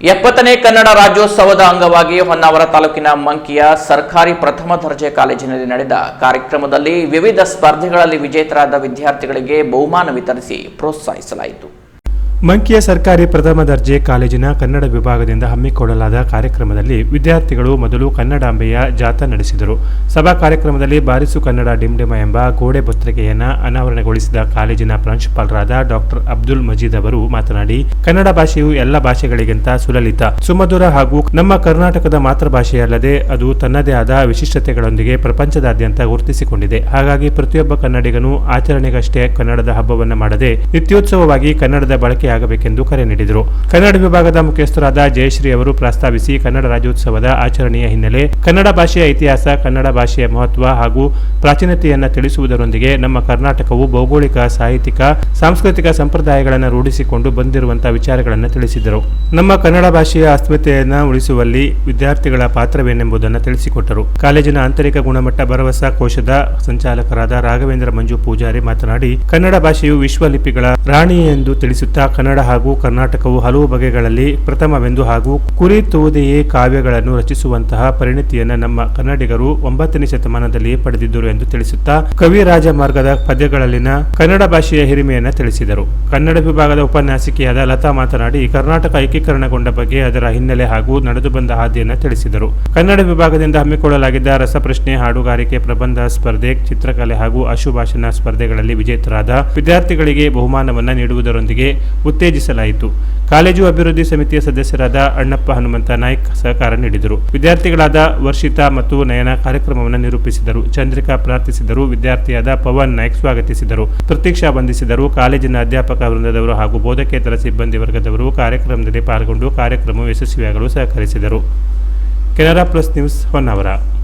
ಎಪ್ಪತ್ತನೇ ಕನ್ನಡ ರಾಜ್ಯೋತ್ಸವದ ಅಂಗವಾಗಿ ಹೊನ್ನಾವರ ತಾಲೂಕಿನ ಮಂಕಿಯ ಸರ್ಕಾರಿ ಪ್ರಥಮ ದರ್ಜೆ ಕಾಲೇಜಿನಲ್ಲಿ ನಡೆದ ಕಾರ್ಯಕ್ರಮದಲ್ಲಿ ವಿವಿಧ ಸ್ಪರ್ಧೆಗಳಲ್ಲಿ ವಿಜೇತರಾದ ವಿದ್ಯಾರ್ಥಿಗಳಿಗೆ ಬಹುಮಾನ ವಿತರಿಸಿ ಪ್ರೋತ್ಸಾಹಿಸಲಾಯಿತು. ಮಂಕಿಯ ಸರ್ಕಾರಿ ಪ್ರಥಮ ದರ್ಜೆ ಕಾಲೇಜಿನ ಕನ್ನಡ ವಿಭಾಗದಿಂದ ಹಮ್ಮಿಕೊಳ್ಳಲಾದ ಕಾರ್ಯಕ್ರಮದಲ್ಲಿ ವಿದ್ಯಾರ್ಥಿಗಳು ಮೊದಲು ಕನ್ನಡಾಂಬೆಯ ಜಾಥಾ ನಡೆಸಿದರು. ಸಭಾ ಕಾರ್ಯಕ್ರಮದಲ್ಲಿ ಬಾರಿಸು ಕನ್ನಡ ಡಿಂಡಿಮ ಎಂಬ ಗೋಡೆ ಪತ್ರಿಕೆಯನ್ನು ಅನಾವರಣಗೊಳಿಸಿದ ಕಾಲೇಜಿನ ಪ್ರಾಂಶುಪಾಲರಾದ ಡಾಕ್ಟರ್ ಅಬ್ದುಲ್ ಮಜೀದ್ ಅವರು ಮಾತನಾಡಿ, ಕನ್ನಡ ಭಾಷೆಯು ಎಲ್ಲ ಭಾಷೆಗಳಿಗಿಂತ ಸುಲಲಿತ. ಸುಮಧುರ ಹಾಗೂ ನಮ್ಮ ಕರ್ನಾಟಕದ ಮಾತೃಭಾಷೆಯಲ್ಲದೆ ಅದು ತನ್ನದೇ ಆದ ವಿಶಿಷ್ಟತೆಗಳೊಂದಿಗೆ ಪ್ರಪಂಚದಾದ್ಯಂತ ಗುರುತಿಸಿಕೊಂಡಿದೆ. ಹಾಗಾಗಿ ಪ್ರತಿಯೊಬ್ಬ ಕನ್ನಡಿಗನು ಆಚರಣೆಗಷ್ಟೇ ಕನ್ನಡದ ಹಬ್ಬವನ್ನು ಮಾಡದೆ, ನಿತ್ಯೋತ್ಸವವಾಗಿ ಕನ್ನಡದ ಬಳಕೆಯಾಗಬೇಕೆಂದು ಕರೆ ನೀಡಿದರು. ಕನ್ನಡ ವಿಭಾಗದ ಮುಖ್ಯಸ್ಥರಾದ ಜಯಶ್ರೀ ಅವರು ಪ್ರಸ್ತಾವಿಸಿ ಕನ್ನಡ ರಾಜ್ಯೋತ್ಸವದ ಆಚರಣೆಯ ಹಿನ್ನೆಲೆ ಕನ್ನಡ ಭಾಷೆಯ ಇತಿಹಾಸ, ಕನ್ನಡ ಭಾಷೆಯ ಮಹತ್ವ ಹಾಗೂ ಪ್ರಾಚೀನತೆಯನ್ನು ತಿಳಿಸುವುದರೊಂದಿಗೆ ನಮ್ಮ ಕರ್ನಾಟಕವು ಭೌಗೋಳಿಕ, ಸಾಹಿತ್ಯಿಕ, ಸಾಂಸ್ಕೃತಿಕ ಸಂಪ್ರದಾಯಗಳನ್ನು ರೂಢಿಸಿಕೊಂಡು ಬಂದಿರುವಂತಹ ವಿಚಾರಗಳನ್ನು ತಿಳಿಸಿದರು. ನಮ್ಮ ಕನ್ನಡ ಭಾಷೆಯ ಅಸ್ಮಿತೆಯನ್ನು ಉಳಿಸುವಲ್ಲಿ ವಿದ್ಯಾರ್ಥಿಗಳ ಪಾತ್ರವೇನೆಂಬುದನ್ನು ತಿಳಿಸಿಕೊಟ್ಟರು. ಕಾಲೇಜಿನ ಆಂತರಿಕ ಗುಣಮಟ್ಟ, ಭರವಸಾ, ಕೋಶದ ಸಂಚಾಲಕರಾದ ರಾಘವೇಂದ್ರ ಮಂಜು ಪೂಜಾರಿ ಮಾತನಾಡಿ, ಕನ್ನಡ ಭಾಷೆಯು ವಿಶ್ವಲಿಪಿಗಳ ರಾಣಿ ಎಂದು ತಿಳಿಸುತ್ತಾ ಕನ್ನಡ ಹಾಗೂ ಕರ್ನಾಟಕವು ಹಲವು ಬಗೆಗಳಲ್ಲಿ ಪ್ರಥಮವೆಂದು ಹಾಗೂ ಕುರಿತುವುದೆಯೇ ಕಾವ್ಯಗಳನ್ನು ರಚಿಸುವಂತಹ ಪರಿಣಿತಿಯನ್ನು ನಮ್ಮ ಕನ್ನಡಿಗರು ಒಂಬತ್ತನೇ ಶತಮಾನದಲ್ಲಿಯೇ ಪಡೆದಿದ್ದರು ಎಂದು ತಿಳಿಸುತ್ತಾ ಕವಿರಾಜ ಮಾರ್ಗದ ಪದ್ಯಗಳಲ್ಲಿನ ಕನ್ನಡ ಭಾಷೆಯ ಹಿರಿಮೆಯನ್ನು ತಿಳಿಸಿದರು. ಕನ್ನಡ ವಿಭಾಗದ ಉಪನ್ಯಾಸಿಕೆಯಾದ ಲತಾ ಮಾತನಾಡಿ, ಕರ್ನಾಟಕ ಏಕೀಕರಣಗೊಂಡ ಬಗ್ಗೆ ಅದರ ಹಿನ್ನೆಲೆ ಹಾಗೂ ನಡೆದು ಬಂದ ಹಾದಿಯನ್ನು ತಿಳಿಸಿದರು. ಕನ್ನಡ ವಿಭಾಗದಿಂದ ಹಮ್ಮಿಕೊಳ್ಳಲಾಗಿದ್ದ ರಸಪ್ರಶ್ನೆ, ಹಾಡುಗಾರಿಕೆ ಪ್ರಬಂಧ ಸ್ಪರ್ಧೆ, ಚಿತ್ರಕಲೆ ಹಾಗೂ ಅಶುಭಾಷಣ ಸ್ಪರ್ಧೆಗಳಲ್ಲಿ ವಿಜೇತರಾದ ವಿದ್ಯಾರ್ಥಿಗಳಿಗೆ ಬಹುಮಾನವನ್ನು ನೀಡುವುದರೊಂದಿಗೆ ಉತ್ತೇಜಿಸಲಾಯಿತು. ಕಾಲೇಜು ಅಭಿವೃದ್ಧಿ ಸಮಿತಿಯ ಸದಸ್ಯರಾದ ಅಣ್ಣಪ್ಪ ಹನುಮಂತ ನಾಯ್ಕ್ ಸಹಕಾರ ನೀಡಿದರು. ವಿದ್ಯಾರ್ಥಿಗಳಾದ ವರ್ಷಿತಾ ಮತ್ತು ನಯನ ಕಾರ್ಯಕ್ರಮವನ್ನು ನಿರೂಪಿಸಿದರು. ಚಂದ್ರಿಕಾ ಪ್ರಾರ್ಥಿಸಿದರು. ವಿದ್ಯಾರ್ಥಿಯಾದ ಪವನ್ ನಾಯ್ಕ್ ಸ್ವಾಗತಿಸಿದರು. ಪ್ರತೀಕ್ಷಾ ವಂದಿಸಿದರು. ಕಾಲೇಜಿನ ಅಧ್ಯಾಪಕ ವೃಂದದವರು ಹಾಗೂ ಬೋಧಕೇತರ ಸಿಬ್ಬಂದಿ ವರ್ಗದವರು ಕಾರ್ಯಕ್ರಮದಲ್ಲಿ ಪಾಲ್ಗೊಂಡು ಕಾರ್ಯಕ್ರಮ ಯಶಸ್ವಿಯಾಗಲು ಸಹಕರಿಸಿದರು. Canara plus news Honnavar.